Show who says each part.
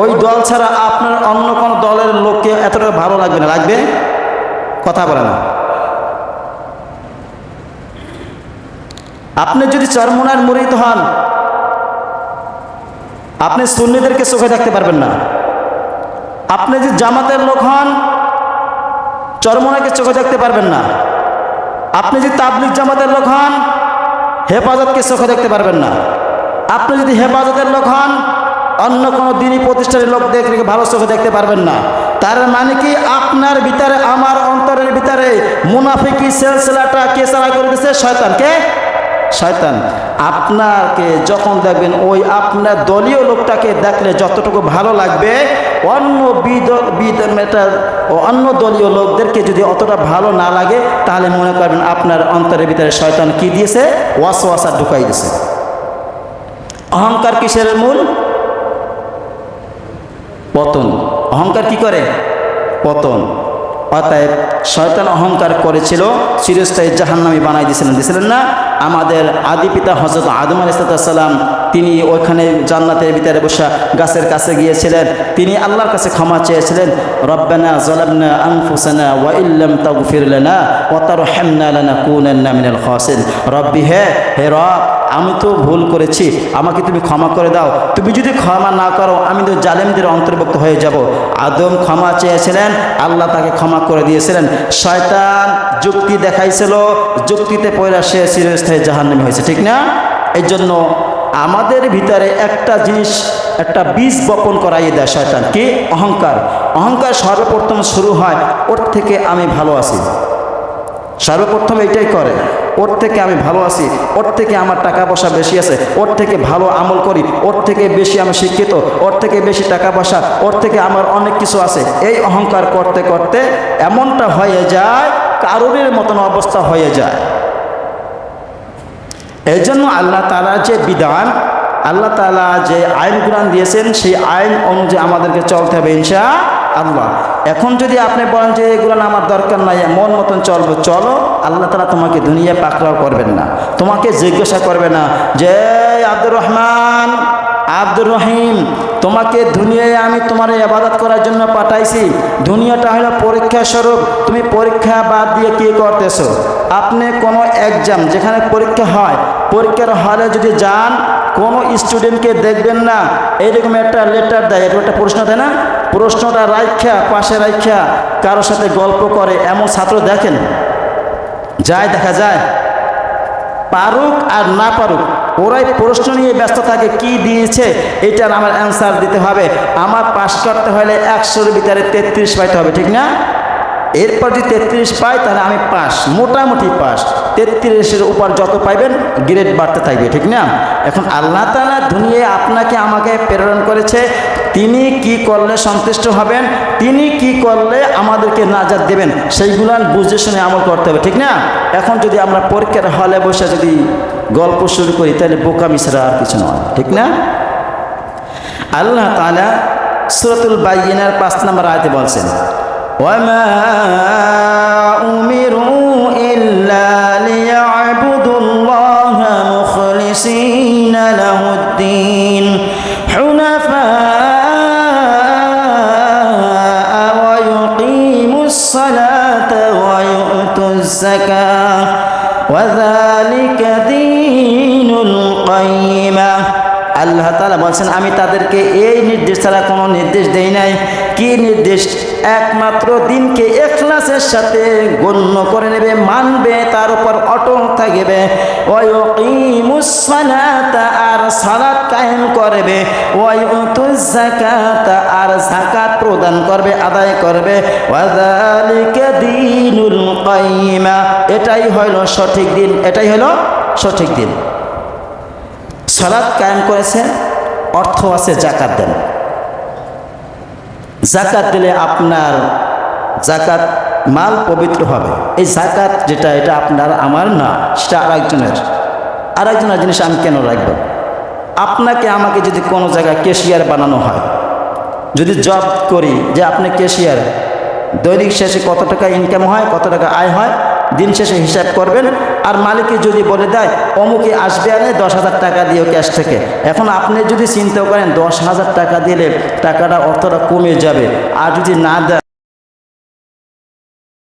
Speaker 1: ওই দল ছাড়া আপনার অন্য কোনো দলের লোককে এতটা ভালো লাগবে না, লাগবে? কথা বলে না। আপনি যদি চরমোনার মুরিদ হন, আপনি সুন্নিদেরকে চোখে দেখতে পারবেন না। আপনি যদি জামাতের লোক হন, চরমোনাকে চোখে দেখতে পারবেন না। আপনি যদি তাবলিক জামাতের লোক হন, হেফাজতকে চোখে দেখতে পারবেন না। আপনি যদি হেফাজতের লোক হন অন্য কোনো দিনই প্রতিষ্ঠানের লোক দেখে ভালো চোখে দেখতে পারবেন না? তার মানে কি আপনার ভিতরে, আমার অন্তরের ভিতরে মুনাফিকি সেলসেলাটা কে চালা করে দিচ্ছে শয়তানকে শয়তান। আপনাকে যখন দেখবেন, ওই আপনার দলীয় লোকটাকে দেখলে যতটুকু ভালো লাগবে, অন্য বিদ বিদ মেটার ও অন্য দলীয় লোকদেরকে যদি অতটা ভালো না লাগে, তাহলে মনে করবেন আপনার অন্তরের ভিতরে শয়তান কি দিয়েছে? ওয়াস ওয়াসা ঢুকাই দিয়েছে। অহংকার কিসের মূল? পতন। অহংকার কি করে? পতন। অতএব শয়তান অহংকার করেছিল, চিরস্থায়ী জাহান্নামি বানাই দিয়েছিলেন। দিয়েছিলেন না? আমাদের আদি পিতা হজরত আদম আলিসাল্লাম তিনি ওইখানে জান্নাতের ভিতরে বসা গাছের কাছে গিয়েছিলেন। তিনি আল্লাহর কাছে ক্ষমা চেয়েছিলেন, রব্বানা জলাবনা আনফুসানা ওয়া ইল্লাম তাগফির লানা ওয়া তারহামনা লানাকুনান্না মিনাল খাসিন রব্বি হে হে রব আমি তো ভুল করেছি, আমাকে তুমি ক্ষমা করে দাও। তুমি যদি ক্ষমা না করো, আমি তো জালেমদের অন্তর্ভুক্ত হয়ে যাব। আদম ক্ষমা চেয়েছিলেন, আল্লাহ তাকে ক্ষমা করে দিয়েছিলেন। শয়তান যুক্তি দেখাইছিল, যুক্তিতে পয়লা সে চিরস্থায়ী জাহান্নামী হয়েছে, ঠিক না? এই জন্য আমাদের ভিতরে একটা জিনিস, একটা বীজ বপন করাইয়ে দেয় শয়তান। কি? অহংকার। অহংকার সর্বপ্রথম শুরু হয়, ওর থেকে আমি ভালো আছি। সর্বপ্রথম এটাই করে, ওর থেকে আমি ভালো আছি, ওর থেকে আমার টাকা পয়সা বেশি আছে, ওর থেকে ভালো আমল করি, ওর থেকে বেশি আমি শিক্ষিত, ওর থেকে বেশি টাকা পয়সা, ওর থেকে আমার অনেক কিছু আছে। এই অহংকার করতে করতে এমনটা হয়ে যায় কারুরের মতন অবস্থা হয়ে যায়। এই জন্য আল্লাহ তালা যে বিধান, আল্লাহ তালা যে আইন কোরআন দিয়েছেন, সেই আইন অনুযায়ী আমাদেরকে চলতে হবে ইনশা আল্লাহ। এখন যদি আপনি বলেন যে এগুলো আমার দরকার নাই, মন মতন চলবো, চলো, আল্লাহ তালা তোমাকে দুনিয়া পাকড়াও করবেন না। তোমাকে জিজ্ঞাসা করবে না যে আব্দুর রহমান, আব্দুর রহিম, তোমাকে দুনিয়ায় আমি তোমার ইবাদত করার জন্য পাঠাইছি। দুনিয়াটা হলো পরীক্ষা স্বরূপ। তুমি পরীক্ষা বাদ দিয়ে কী করতেছো? আপনি কোনো এক্সাম যেখানে পরীক্ষা হয়, পরীক্ষার হলে যদি যান, কোনো স্টুডেন্টকে দেখবেন না। এইরকম একটা লেটার দেয়, এরকম একটা প্রশ্ন দেয় না? প্রশ্নটা রাইখা, পাশে রাইখা, কারও সাথে গল্প করে, এমন ছাত্র দেখেন? যায়, দেখা যায়। পারুক আর না পারুক, ওরাই প্রশ্ন নিয়ে ব্যস্ত থাকে, কি দিয়েছে? এটার আমার অ্যান্সার দিতে হবে। আমার পাশ করতে হলে একশোর ভিতরে তেত্রিশ পাইতে হবে, ঠিক না? এরপর যদি তেত্রিশ পাই তাহলে আমি পাস, মোটামুটি পাস। তেত্রিশের উপর যত পাইবেন গ্রেড বাড়তে থাকবে, ঠিক না? এখন আল্লাহ তালা দুনিয়ায় আপনাকে আমাকে প্রেরণ করেছে। তিনি কি করলে সন্তুষ্ট হবেন? তিনি কি করলে আমাদেরকে নাজাদ দেবেন? সেইগুলান বুঝে শুনে আমল করতে হবে, ঠিক না? এখন যদি আমরা পরীক্ষার হলে বসে যদি গল্প শুরু করি, তাহলে বোকামি ছাড়া আর কিছু নয়, ঠিক না? আল্লাহ তালা সুরতুল বাইনার পাঁচ নম্বর আয়তে বলছেন وما أمروا إلا ليعبدوا الله مخلصين له الدين حنفاء ويقيموا الصلاة ويؤتوا الزكاة وذلك دين القيمة আল্লাহ তালা বলছেন, আমি তাদেরকে এই নির্দেশ ছাড়া কোনো নির্দেশ দেই নাই। কি নির্দেশ? একমাত্র দিনকে এখলাসের সাথে গণ্য করে নেবে, মানবে, তার উপর অটল থাকবে। আর সালাত কায়েম করবে। আর জাকাত প্রদান করবে, আদায় করবে। এটাই হইল সঠিক দিন, এটাই হলো সঠিক দিন। সালাদ কায়েম করেছে অর্থ আছে জাকাত দেন। জাকাত দিলে আপনার জাকাত মাল পবিত্র হবে। এই জাকাত যেটা, এটা আপনার আমার না, সেটা আরেকজনের। আরেকজনের জিনিস আমি কেন রাখব? আপনাকে আমাকে যদি কোনো জায়গায় কেশিয়ার বানানো হয়, যদি জব করি যে আপনি কেশিয়ার দৈনিক শেষে কত টাকা ইনকাম হয়, কত টাকা আয় হয় দিন শেষে হিসাব করবেন। আর মালিকে যদি বলে দেয়, অমুকে আসবে আনে, দশ হাজার টাকা দিও ক্যাশ থেকে। এখন আপনি যদি চিন্তা করেন, দশ হাজার টাকা দিলে টাকাটা অতটা কমে যাবে। আর যদি না দেয়